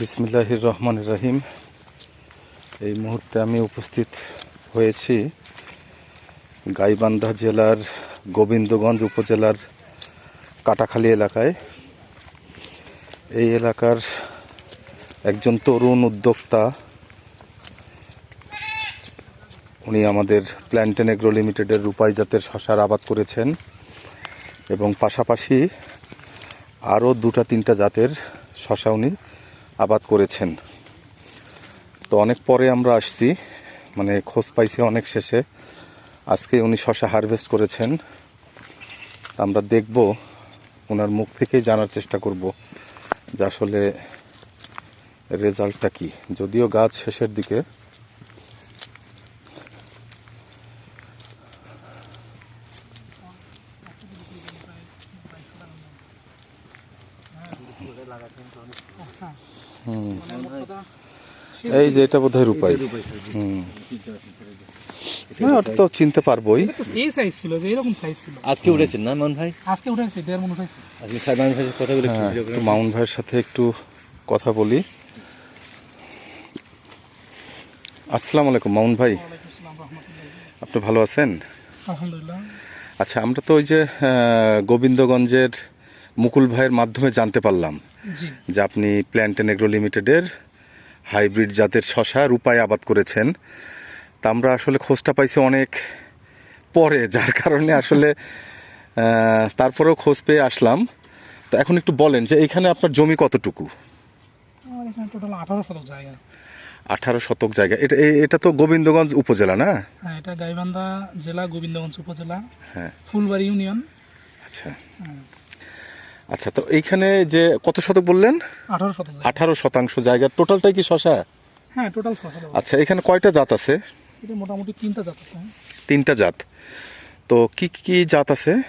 বিসমিল্লাহির রহমান রহিম। এই মুহূর্তে আমি উপস্থিত হয়েছি গাইবান্ধা জেলার গোবিন্দগঞ্জ উপজেলার কাটাখালী এলাকায়। এই এলাকার একজন তরুণ উদ্যোক্তা, উনি আমাদের প্ল্যান্টেন এগ্রো লিমিটেডের রূপাই জাতের শশার আবাদ করেছেন এবং পাশাপাশি আরও দুটা তিনটা জাতের শশা উনি আবাদ করেছেন। তো অনেক পরে আমরা আসছি মানে খোঁজ পাইছি অনেক শেষে। আজকে উনি শশা হারভেস্ট করেছেন। আমরা দেখব ওনার মুখ থেকেই জানার চেষ্টা করব যে আসলে রেজাল্টটা কি। যদিও গাছ শেষের দিকে এই যে এটা বোধহয় রূপাই। হুম। না ওটা তো চিনতে পারবোই। এই সাইজ ছিল যে এরকম সাইজ ছিল। আজকে উঠেছেন না মন ভাই? আজকে উঠেছি দেড় মন উঠেছি। আজকে ভাইয়ের কথা বলে হ্যাঁ একটু মাউন্ট ভাইয়ের সাথে একটু কথা বলি। আসসালামু আলাইকুম মাউন্ট ভাই। আপনি ভালো আছেন? আলহামদুলিল্লাহ। আচ্ছা আমরা তো ওই যে গোবিন্দগঞ্জের মুকুল ভাইয়ের মাধ্যমে জানতে পারলাম যে আপনি প্ল্যান্টেন এগ্রো লিমিটেডের হাইব্রিড জাতের শশা রূপায় আবাদ করেছেন। তা আমরা আসলে খোঁজটা পাইছি অনেক পরে যার কারণে আসলে তারপরেও খোঁজ পেয়ে আসলাম। তো এখন একটু বলেন যে এখানে আপনার জমি কতটুকু? আঠারো শতক জায়গা। এটা এটা তো গোবিন্দগঞ্জ উপজেলা না? হ্যাঁ এটা গাইবান্ধা জেলা গোবিন্দগঞ্জ উপজেলা। হ্যাঁ। ফুলবাড়ি ইউনিয়ন। আচ্ছা। আচ্ছা তো এইখানে যে কত শতক বললেন? আঠারো শতাংশ জায়গা। টোটালটাই কি শশা? হ্যাঁ টোটাল ছশো আচ্ছা এখানে কয়টা জাত আছে? এটা মোটামুটি তিনটা জাত আছে। তিনটা জাত। তো কি কি- জাত আছে?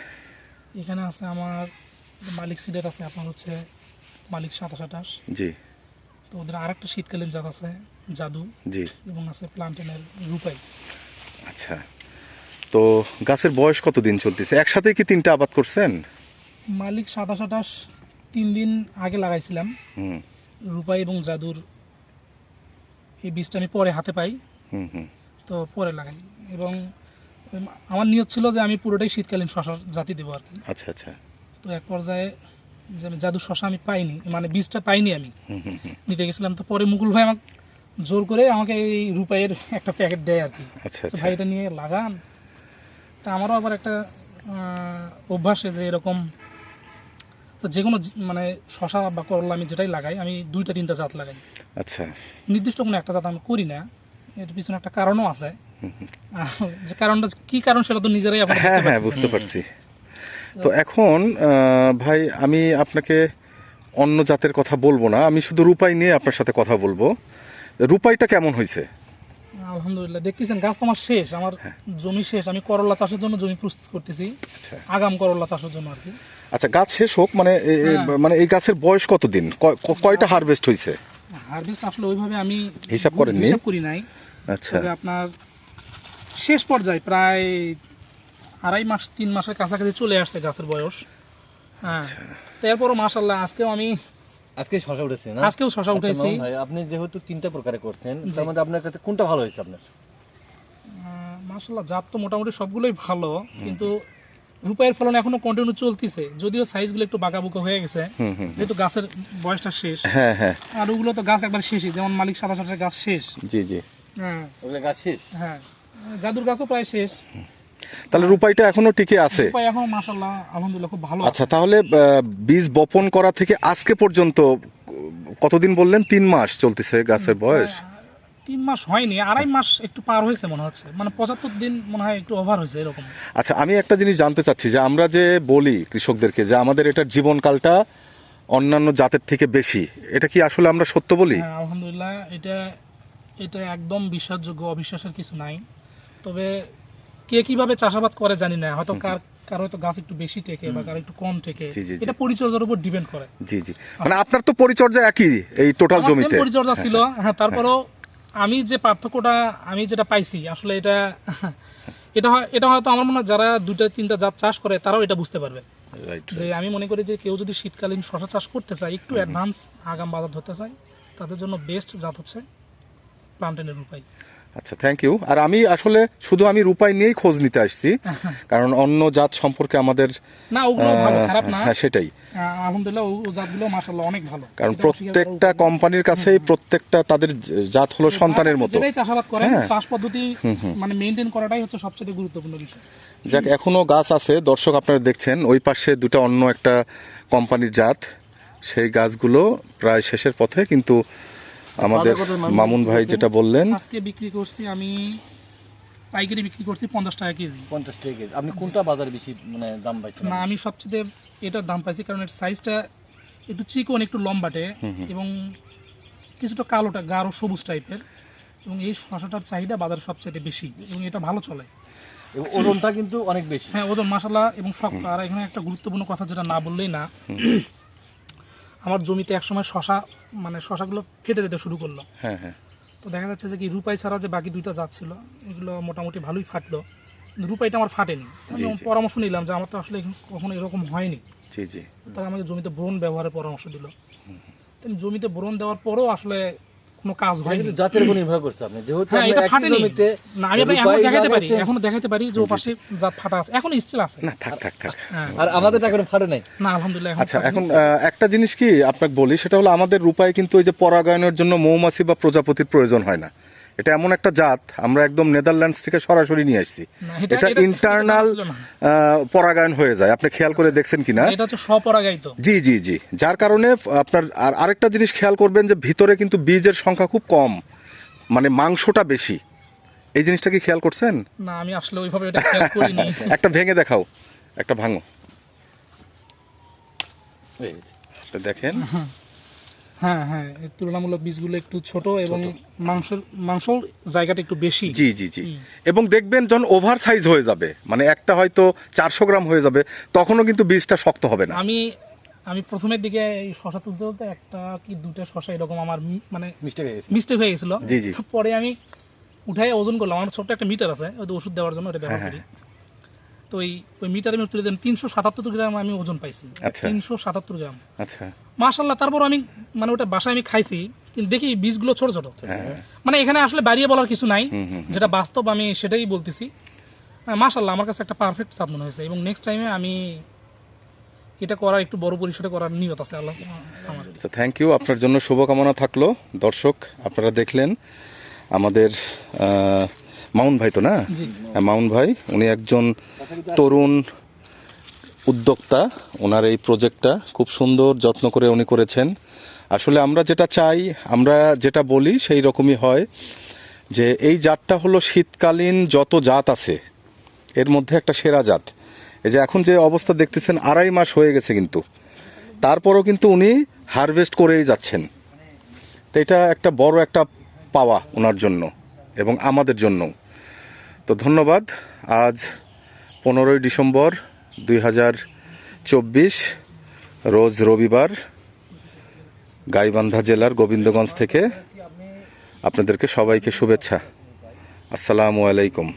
এখানে আছে আমার মালিক সিডের আছে আপনার হচ্ছে মালিক সাতাশ আঠাশ। জি। তো ওদের আরেকটা শীতকালীন জাত আছে জাদু। জি। এবং আছে প্লান্টেনের রূপাই। আচ্ছা। তো গাছের বয়স কতদিন চলতেছে? একসাথে কি তিনটা আবাদ করছেন? মালিক সাতাশ আঠাশ তিন দিন আগে লাগাইছিলাম। রূপাই এবং জাদুর এই বীজটা আমি পরে হাতে পাই। হুম হুম। তো পরে লাগাই এবং আমার নিয়ত ছিল যে আমি পুরোটাই শীতকালীন শশার জাতি দেবো আর কি। আচ্ছা আচ্ছা। তো এক পর্যায়ে যে আমি জাদুর শশা আমি পাইনি মানে বীজটা পাইনি আমি। নিতে গেছিলাম তো পরে মুকুল ভাই আমাকে জোর করে আমাকে এই রূপাইয়ের একটা প্যাকেট দেয় আর কি। আচ্ছা আচ্ছা। ভাই এটা নিয়ে লাগান। তা আমারও আবার একটা অভ্যাসে যে এরকম তো যে কোনো মানে শশা বা করলা আমি যেটাই লাগাই আমি দুইটা তিনটা জাত লাগাই। আচ্ছা। নির্দিষ্ট কোনো একটা জাত আমি করি না। এর পিছনে একটা কারণও আছে। যে কারণটা কি কারণ সেটা তো নিজেরাই হ্যাঁ হ্যাঁ বুঝতে পারছি। তো এখন ভাই আমি আপনাকে অন্য জাতের কথা বলব না। আমি শুধু রূপাই নিয়ে আপনার সাথে কথা বলব। রূপাইটা কেমন হয়েছে? আলহামদুলিল্লাহ দেখতেছেন গাছ তো আমার শেষ আমার জমি শেষ আমি করলা চাষের জন্য জমি প্রস্তুত করতেছি আচ্ছা। আগাম করলা চাষের জন্য আর কি। আচ্ছা গাছ শেষ হোক মানে হ্যাঁ। মানে এই গাছের বয়স কতদিন? কয়- ক- কয়টা হারভেস্ট হয়েছে হারভেস্ট আসলে ওইভাবে আমি হিসাব করেননি? হিসাব করি নাই। আচ্ছা। তবে আপনার শেষ পর্যায়ে প্রায় আড়াই মাস তিন মাসের কাছাকাছি চলে আসছে গাছের বয়স। হ্যাঁ। আচ্ছা। তো এরপরও মাসাল্লাহ আজকেও আমি আজকে শশা উঠেছে না? আজকেও শশা আচ্ছা, উঠেছি। আপনি যেহেতু তিনটা প্রকারে করছেন তার মধ্যে আপনার কাছে কোনটা ভালো হয়েছে আপনার? মাসাল্লাহ জাত তো মোটামুটি সবগুলোই ভালো কিন্তু রূপায়ের ফলন এখনও কন্টিনিউ চলতেছে যদিও সাইজগুলো একটু বাঁকাবুকা হয়ে গেছে যেহেতু গাছের বয়সটা শেষ। হ্যাঁ হ্যাঁ। আর ওগুলো তো গাছ একবার শেষই যেমন মালিক সাদা সাদা গাছ শেষ। জি জি। হ্যাঁ। ওগুলো গাছ শেষ? হ্যাঁ। জাদুর গাছও প্রায় শেষ। তাহলে রূপাইটা এখনও টিকে আছে? রূপাই এখন আলহামদুলিল্লাহ খুব ভালো। আচ্ছা তাহলে বীজ বপন করা থেকে আজকে পর্যন্ত কতদিন বললেন? তিন মাস চলতেছে গাছের বয়স। তিন মাস হয়নি আড়াই মাস একটু পার হয়েছে মনে হচ্ছে। মানে পঁচাত্তর দিন মনে হয় একটু ওভার হয়েছে এরকম। আচ্ছা আমি একটা জিনিস জানতে চাচ্ছি যে আমরা যে বলি কৃষকদেরকে যে আমাদের এটার জীবনকালটা অন্যান্য জাতের থেকে বেশি এটা কি আসলে আমরা সত্য বলি? হ্যাঁ আলহামদুলিল্লাহ এটা এটা একদম বিশ্বাসযোগ্য অবিশ্বাসের কিছু নাই। তবে কে কীভাবে চাষাবাদ করে জানি না হয়তো কার কার হয়তো গাছ একটু বেশি টেকে বা কার একটু কম টেকে। এটা পরিচর্যার উপর ডিপেন্ড করে। জি জি। মানে আপনার তো পরিচর্যা একই এই টোটাল জমিতে। পরিচর্যা ছিল। হ্যাঁ তারপরেও আমি যে পার্থক্যটা আমি যেটা পাইছি আসলে এটা এটা হয়- এটা হয়তো আমার মনে হয় যারা দুইটা তিনটা জাত চাষ করে তারাও এটা বুঝতে পারবে। যে আমি মনে করি যে কেউ যদি শীতকালীন শশা চাষ করতে চায় একটু অ্যাডভান্স আগাম বাজার ধরতে চায় তাদের জন্য বেস্ট জাত হচ্ছে প্লান্টেনের রূপাই। আচ্ছা থ্যাংক ইউ আর আমি আসলে শুধু আমি রূপাই নিয়েই খোঁজ নিতে আসছি কারণ অন্য জাত সম্পর্কে আমাদের না ওগুলো ভালো খারাপ না। হ্যাঁ সেটাই। আলহামদুলিল্লাহ ও জাতগুলো মাশাআল্লাহ অনেক ভালো। কারণ প্রত্যেকটা কোম্পানির কাছেই প্রত্যেকটা তাদের জাত হলো সন্তানের মতো। যেটাই চাষাবাদ করেন হ্যাঁ। চাষ পদ্ধতি মানে মেনটেন করাটাই হচ্ছে সবচেয়ে গুরুত্বপূর্ণ বিষয়। যাক এখনও গাছ আছে। দর্শক আপনারা দেখছেন ওই পাশে দুটো অন্য একটা কোম্পানির জাত। সেই গাছগুলো প্রায় শেষের পথে কিন্তু আমাদের মামুন ভাই যেটা বললেন। আজকে বিক্রি করছি আমি পাইকারি বিক্রি করছি পঞ্চাশ টাকা কেজি। পঞ্চাশ টাকা কেজি। আপনি কোনটা বাজারে বেশি মানে দাম পাইছেন? না আমি সবচেয়ে এটার দাম পাইছি কারণ এর সাইজটা একটু চিকন একটু লম্বাটে এবং কিছুটা কালোটা গাঢ় সবুজ টাইপের এবং এই শশাটার চাহিদা বাজারে সবচেয়ে বেশি এবং এটা ভালো চলে। এবং ওজনটা কিন্তু অনেক বেশি। হ্যাঁ ওজন মশলা এবং শক্ত। আর এখানে একটা গুরুত্বপূর্ণ কথা যেটা না বললেই না। আমার জমিতে একসময় শশা মানে শশাগুলো ফেটে যেতে শুরু করল। হ্যাঁ হ্যাঁ। তো দেখা যাচ্ছে যে কি রূপাই ছাড়া যে বাকি দুইটা জাত ছিল এগুলো মোটামুটি ভালোই ফাটলো। রূপাইটা আমার ফাটেনি। আমি। পরামর্শ নিলাম যে আমার তো আসলে কখনো এরকম হয়নি। জি জি। তারা আমাকে জমিতে ব্রণ ব্যবহারের পরামর্শ দিল। জমিতে ব্রণ দেওয়ার পরও আসলে কোনো কাজ কিন্তু জাতের উপর নির্ভর করছে আপনি। যেহেতু হ্যাঁ আপনি একই জমিতে না আমি আপনাকে এখন দেখাতে পারি এখন দেখাতে পারি যে পাশে জাত ফাটা আছে। এখন স্টিল আছে। না থাক থাক থাক। হ্যাঁ। আর আমাদের টাকা ফাটে নাই। না আলহামদুলিল্লাহ আচ্ছা এখন একটা জিনিস কি আপনাকে বলি সেটা হলো আমাদের রূপায় কিন্তু ওই যে পরাগায়নের জন্য মৌমাছি বা প্রজাপতির প্রয়োজন হয় না। এটা এমন একটা জাত আমরা একদম নেদারল্যান্ডস থেকে সরাসরি নিয়ে আসছি। এটা- ইন্টারনাল পরাগায়ন হয়ে যায়। আপনি খেয়াল করে দেখছেন কিনা? এটা হচ্ছে স্বপরাগায়িত। জি জি জি। যার কারণে আপনার আর আরেকটা জিনিস খেয়াল করবেন যে ভিতরে কিন্তু বীজের সংখ্যা খুব কম মানে মাংসটা বেশি। এই জিনিসটা কি খেয়াল করছেন? না আমি আসলে ওইভাবে এটা খেয়াল করিনি। একটা ভেঙে দেখাও একটা ভাঙো। দেখেন। হ্যাঁ হ্যাঁ তুলনামূলক বীজগুলো একটু ছোট এবং মাংসের মাংসর জায়গাটা একটু বেশি। জি জি জি। এবং দেখবেন যখন ওভার সাইজ হয়ে যাবে মানে একটা হয়তো চারশো গ্রাম হয়ে যাবে তখনও কিন্তু বীজটা শক্ত হবে না। আমি আমি প্রথমের দিকে এই শশা তুলতে তুলতে একটা কি দুটা শশা এরকম আমার মানে মিষ্টি হয়ে গেছে। মিস্টেক হয়ে গেছিল। জি, জি। পরে আমি উঠাই ওজন করলাম। আমার ছোট্ট একটা মিটার আছে ওই ওষুধ দেওয়ার জন্য ওটা ব্যবহার হ্যাঁ, করি। তো ওই ওই মিটারে আমি তুলে দিলাম তিনশো সাতাত্তর গ্রাম আমি ওজন পাইছি। আচ্ছা। তিনশো সাতাত্তর গ্রাম। আচ্ছা। মাশাল্লাহ তারপর আমি মানে ওটা বাসায় আমি খাইছি কিন্তু দেখি বীজগুলো ছোট ছোট। হ্যাঁ। মানে এখানে আসলে বাড়িয়ে বলার কিছু নাই যেটা বাস্তব আমি সেটাই বলতেছি। হ্যাঁ, মাশাল্লাহ আমার কাছে একটা পারফেক্ট সাত মনে হয়েছে এবং নেক্সট টাইমে আমি এটা করার একটু বড় পরিসরে করার নিয়ত আছে আল্লাহ আচ্ছা থ্যাংক ইউ আপনার জন্য শুভকামনা থাকল। দর্শক আপনারা দেখলেন আমাদের মামুন ভাই তো না? হ্যাঁ, ভাই উনি একজন তরুণ উদ্যোক্তা। ওনার এই প্রজেক্টটা খুব সুন্দর যত্ন করে উনি করেছেন। আসলে আমরা যেটা চাই আমরা যেটা বলি সেই রকমই হয় যে এই জাতটা হলো শীতকালীন যত জাত আছে এর মধ্যে একটা সেরা জাত। এই যে এখন যে অবস্থা দেখতেছেন আড়াই মাস হয়ে গেছে কিন্তু। তারপরও কিন্তু উনি হারভেস্ট করেই যাচ্ছেন। তো এটা একটা বড় একটা পাওয়া ওনার জন্য এবং আমাদের জন্য তো ধন্যবাদ। আজ পনেরোই ডিসেম্বর দুই হাজার চব্বিশ, রোজ রবিবার গাইবান্ধা জেলার গোবিন্দগঞ্জ থেকে আপনাদেরকে সবাইকে শুভেচ্ছা। আসসালামু আলাইকুম।